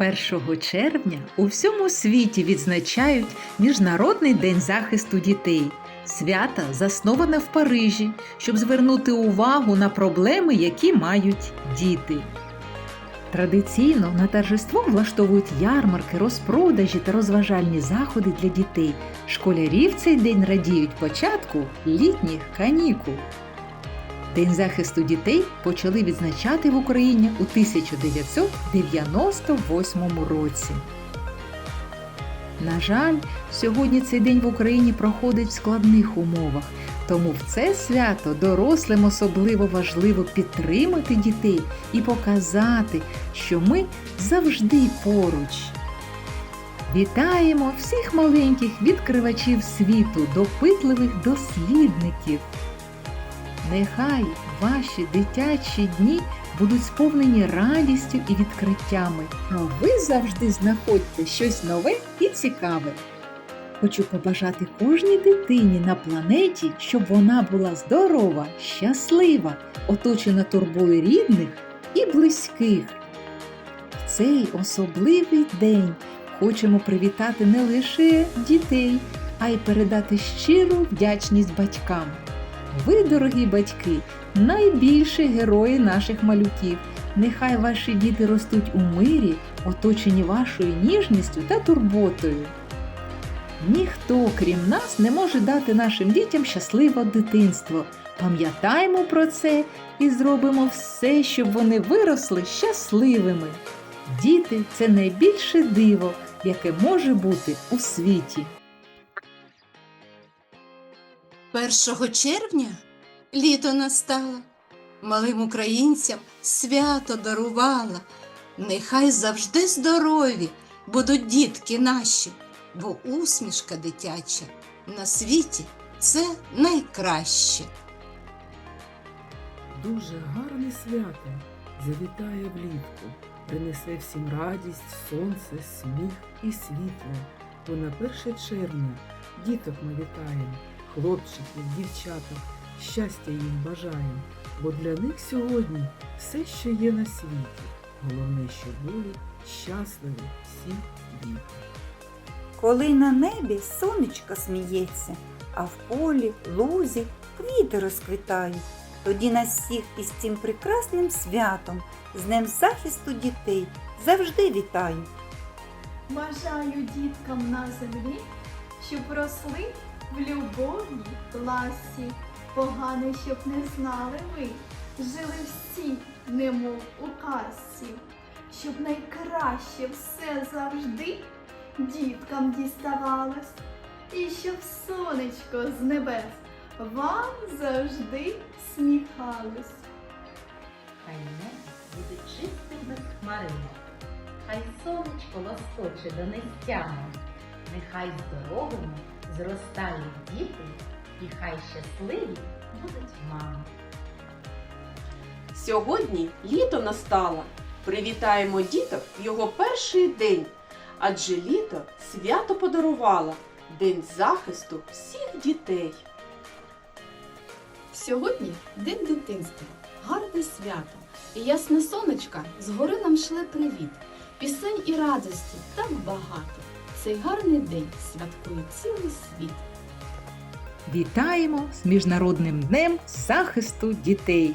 1 червня у всьому світі відзначають Міжнародний день захисту дітей. Свято засноване в Парижі, щоб звернути увагу на проблеми, які мають діти. Традиційно на торжество влаштовують ярмарки, розпродажі та розважальні заходи для дітей. Школярі в цей день радіють початку літніх канікул. День захисту дітей почали відзначати в Україні у 1998 році. На жаль, сьогодні цей день в Україні проходить в складних умовах, тому в це свято дорослим особливо важливо підтримати дітей і показати, що ми завжди поруч. Вітаємо всіх маленьких відкривачів світу, допитливих дослідників. Нехай ваші дитячі дні будуть сповнені радістю і відкриттями, а ви завжди знаходьте щось нове і цікаве. Хочу побажати кожній дитині на планеті, щоб вона була здорова, щаслива, оточена турбою рідних і близьких. В цей особливий день хочемо привітати не лише дітей, а й передати щиру вдячність батькам. Ви, дорогі батьки, найбільші герої наших малюків. Нехай ваші діти ростуть у мирі, оточені вашою ніжністю та турботою. Ніхто, крім нас, не може дати нашим дітям щасливе дитинство. Пам'ятаємо про це і зробимо все, щоб вони виросли щасливими. Діти це найбільше диво, яке може бути у світі. 1 червня літо настало, малим українцям свято дарувала. Нехай завжди здорові будуть дітки наші, бо усмішка дитяча на світі це найкраще. Дуже гарне свято завітає влітку, принесе всім радість, сонце, сміх і світло. Бо на 1 червня діток ми вітаємо, хлопчиків, дівчаток, щастя їм бажаємо, бо для них сьогодні все, що є на світі. Головне, щоб були щасливі всі діти. Коли на небі сонечко сміється, а в полі, лузі квіти розквітають, тоді нас всіх із цим прекрасним святом, з Днем захисту дітей, завжди вітаю. Бажаю діткам на землі, щоб росли в любові, ласі, погане, щоб не знали ви, жили всі, немов у казці, щоб найкраще все завжди діткам діставалось, і щоб сонечко з небес вам завжди сміхалось. Хай небо буде чистим без хмаринок, хай сонечко лоскоче до нестями, нехай здоровими зростають діти, і хай щасливі будуть мами. Сьогодні літо настало. Привітаємо діток в його перший день, адже літо свято подарувало День захисту всіх дітей. Сьогодні день дитинства, гарне свято, і ясне сонечка згори нам шле привіт. Пісень і радості так багато. Цей гарний день святкує цілий світ. Вітаємо з Міжнародним днем захисту дітей!